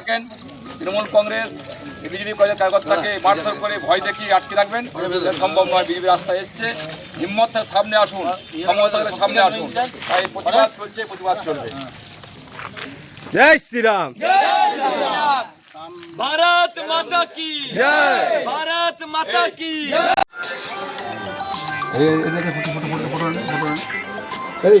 থাকেন তৃণমূল কংগ্রেস বিজেপি কার্যকর্তাকে মারধর করে ভয় দেখিয়ে আটকে রাখবেন সম্ভব নয় বিজেপি রাস্তায় এসছে হিম্মতের সামনে আসুন ক্ষমতার সামনে আসুন তাই প্রতিবাদ চলছে প্রতিবাদ চলবে জয় শ্রীরাম ভারত মাতা কি ভারত মাতা কি এই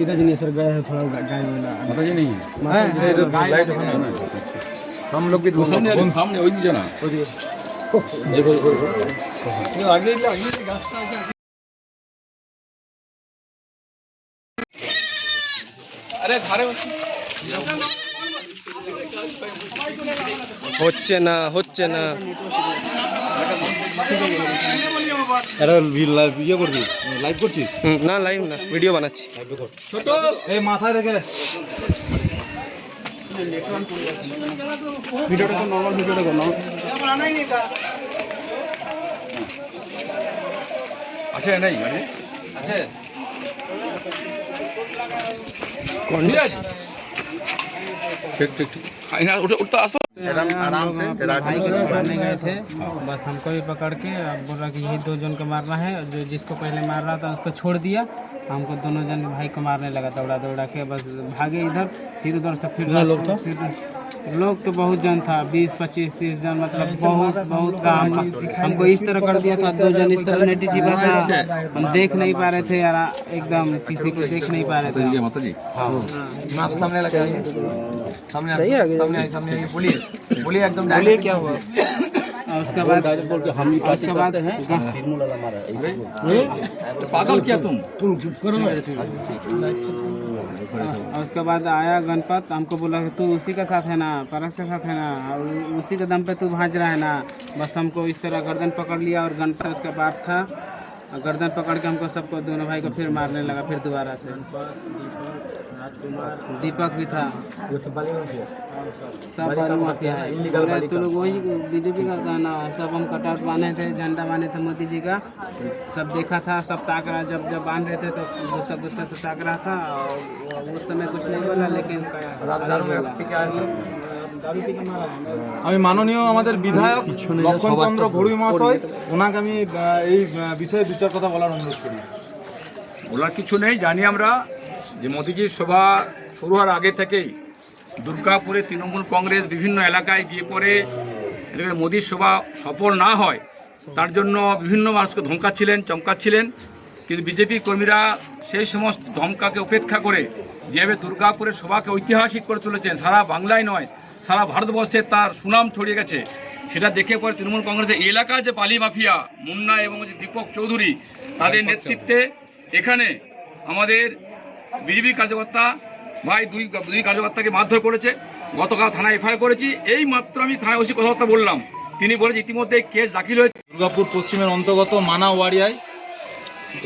इधर जी नहीं सर गए हैं थोड़ा गाय मिला माता जी नहीं हम लोग भी सामने आ सामने वही जना আরে ধারে বসুন। হচ্ছে না হচ্ছে না ইয়ে করবি লাইভ করছিস? না লাইভ না ভিডিও বানাচ্ছি। এই মাথায় রেখে। আছে নেই মানে? আছে? ঠিক আছে। ठीक ठीक ठीक। उठो उठता आसो आराम से भाई को छुपाने गए थे। बस हमको भी पकड़ के अब बोला कि यही दो जन को मारना है। जो जिसको पहले मार रहा था उसको छोड़ दिया। हमको दोनों जन भाई को मारने लगा दौड़ा दौड़ा के बस भागे इधर फिर उधर से फिर लोग था फिर लोग तो बहुत जन था बीस पच्चीस तीस जन मतलब बहुत बहुत था हम, हमको इस तरह कर दिया था दो जन इस तरह नेटी छिपा था हम देख नहीं पा रहे थे यार एकदम किसी को देख नहीं पा रहे थे जी सामने सामने सामने सामने आई बोलिए बोलिए एकदम क्या हुआ और उसके बाद उसके बाद पागल क्या तुम? और उसके बाद आया गणपत हमको बोला कि तू उसी के साथ है ना परस के साथ है ना और उसी के दम पे तू भाज रहा है ना। बस हमको इस तरह गर्दन पकड़ लिया और गणपत उसके बाद था। और गर्दन पकड़ के हमको सबको दोनों भाई को फिर मारने लगा फिर दोबारा से। दीपक भी था सब बालू माफिया है बोले, तू लोग वही बीजेपी का गाना सब हम कटआउट बांधे थे झंडा बांधे थे मोदी जी का सब देखा था सब ताक रहा जब जब बांध रहे थे तो गुस्सा गुस्सा से ताक रहा था और उस समय कुछ नहीं बोला लेकिन दारू पी के मारा है। আমি মাননীয় আমাদের বিধায়ক লক্ষণচন্দ্র ঘড়ুই মহাশয় ওনাকে আমি আহ, এই আহ, বিষয়ে দু চার কথা বলার অনুরোধ করি বলার কিছু নেই জানি আমরা যে মোদিজির সভা শুরু হওয়ার আগে থেকেই দুর্গাপুরে তৃণমূল কংগ্রেস বিভিন্ন এলাকায় গিয়ে পরে মোদির সভা সফল না হয় তার জন্য বিভিন্ন মানুষকে ধমকাচ্ছিলেন চমকাচ্ছিলেন। কিন্তু বিজেপি কর্মীরা সেই সমস্ত ধমকাকে উপেক্ষা করে যেভাবে দুর্গাপুরের সভাকে ঐতিহাসিক করে তুলেছেন সারা বাংলায় নয় সারা ভারতবর্ষে তার সুনাম ছড়িয়ে গেছে। সেটা দেখে পরে তৃণমূল কংগ্রেসের এই এলাকার যে বালি মাফিয়া মুন্না এবং যে দীপক চৌধুরী তাদের নেতৃত্বে এখানে আমাদের বিজেপি কার্যকর্তা ভাই দুই দুই কার্যকর্তাকে মারধর করেছে। গতকাল থানায় এফআইআর করেছি। এই মাত্র আমি থানায় ওসি কথাবার্তা বললাম। তিনি বলেছে ইতিমধ্যে কেস দাখিল হয়েছে। দুর্গাপুর পশ্চিমের অন্তর্গত মানা ওয়ারিয়ায়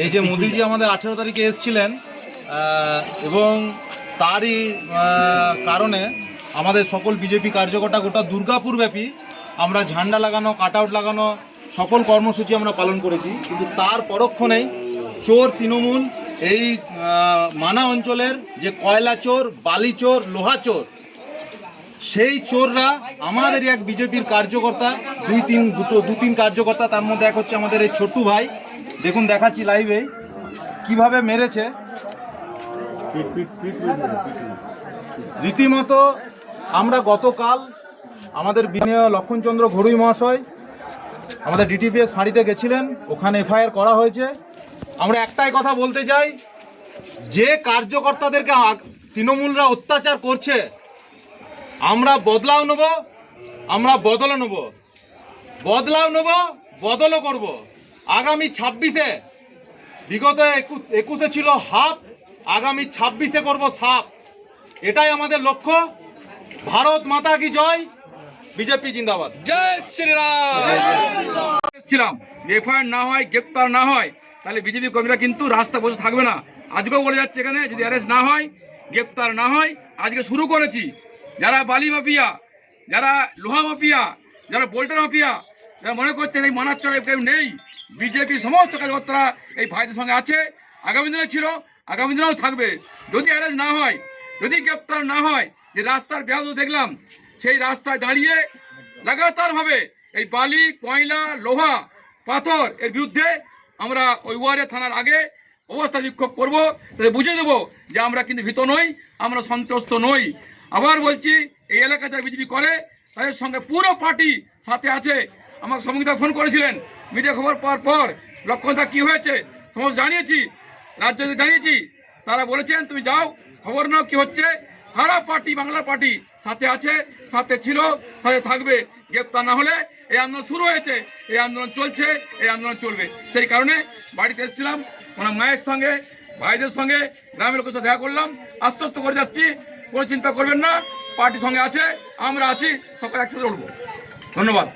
এই যে মোদিজি আমাদের আঠেরো তারিখে এসেছিলেন এবং তারই কারণে আমাদের সকল বিজেপি কার্যকর্তা গোটা দুর্গাপুর ব্যাপী আমরা ঝান্ডা লাগানো, কাট আউট লাগানো, সকল কর্মসূচি আমরা পালন করেছি। কিন্তু তার পরক্ষণেই চোর তৃণমূল এই মানা অঞ্চলের যে কয়লা চোর, বালি চোর, লোহা চোর, সেই চোররা আমাদের এক বিজেপির কার্যকর্তা, দুই তিন দুটো, দু তিন কার্যকর্তা, তার মধ্যে এক হচ্ছে আমাদের এই ছোট্টু ভাই। দেখুন, দেখাচ্ছি লাইভে কীভাবে মেরেছে? রীতিমতো আমরা গতকাল আমাদের বিনয় লক্ষণচন্দ্র ঘরুই মহাশয়, আমাদের ডিটিপিএস ফাঁড়িতে গেছিলেন। ওখানে এফআইআর করা হয়েছে। আমরা একটাই কথা বলতে চাই যে কার্যকর্তাদেরকে আগ- তৃণমূলরা অত্যাচার করছে আমরা বদলাও নেব আমরা বদলও নেব। বদলাও নেব বদলও করব। আগামী ছাব্বিশে বিগত একু- একুশে ছিল হাফ আগামী ছাব্বিশে করব সাপ এটাই আমাদের লক্ষ্য। ভারত মাতা কি জয়? বিজেপি জিন্দাবাদ। জয় শ্রীরাম। এফআইআর না হয় গ্রেপ্তার না হয় তাহলে বিজেপি কর্মীরা কিন্তু রাস্তা বসে থাকবে না। আজকেও বলে যাচ্ছে এখানে, যদি অ্যারেস্ট না হয়, গ্রেপ্তার না হয়, আজকে শুরু করেছি। যারা বালি মাফিয়া, যারা লোহা মাফিয়া, যারা বোল্টার মাফিয়া, যারা মনে করছেন এই মানার চলে কেউ নেই, বিজেপি সমস্ত কার্যকর্তারা এই ভাইদের সঙ্গে আছে। আগামী দিনে ছিল, আগামী দিনেও থাকবে। যদি অ্যারেস্ট না হয়, যদি গ্রেপ্তার না হয়, যে রাস্তার ব্যাহত দেখলাম, সেই রাস্তায় দাঁড়িয়ে লাগাতার ভাবে এই বালি, কয়লা, লোহা, পাথর এর বিরুদ্ধে আমরা ওই ওয়ারে থানার আগে অবস্থা বিক্ষোভ করব তাদের বুঝে দেবো যে আমরা কিন্তু ভীত নই, আমরা সন্তুষ্ট নই। আবার বলছি, এই এলাকায় যারা বিজেপি করে, তাদের সঙ্গে পুরো পার্টি সাথে আছে। আমাকে সমুদ্র ফোন করেছিলেন, মিডিয়া খবর পাওয়ার পর লক্ষ্যতা কি হয়েছে, সমস্ত জানিয়েছি রাজ্যকে জানিয়েছি। তারা বলেছেন, তুমি যাও, খবর নাও, কি হচ্ছে? সারা পার্টি, বাংলার পার্টি সাথে আছে, সাথে ছিল, সাথে থাকবে। গ্রেপ্তার না হলে এই আন্দোলন শুরু হয়েছে, এই আন্দোলন চলছে, এই আন্দোলন চলবে। সেই কারণে বাড়িতে এসেছিলাম, ওনার মায়ের সঙ্গে, ভাইদের সঙ্গে, গ্রামের লোকের সাথে দেখা করলাম, আশ্বস্ত করে যাচ্ছি, কোনো চিন্তা করবেন না পার্টির সঙ্গে আছে, আমরা আছি, সকলে একসাথে লড়বো। ধন্যবাদ।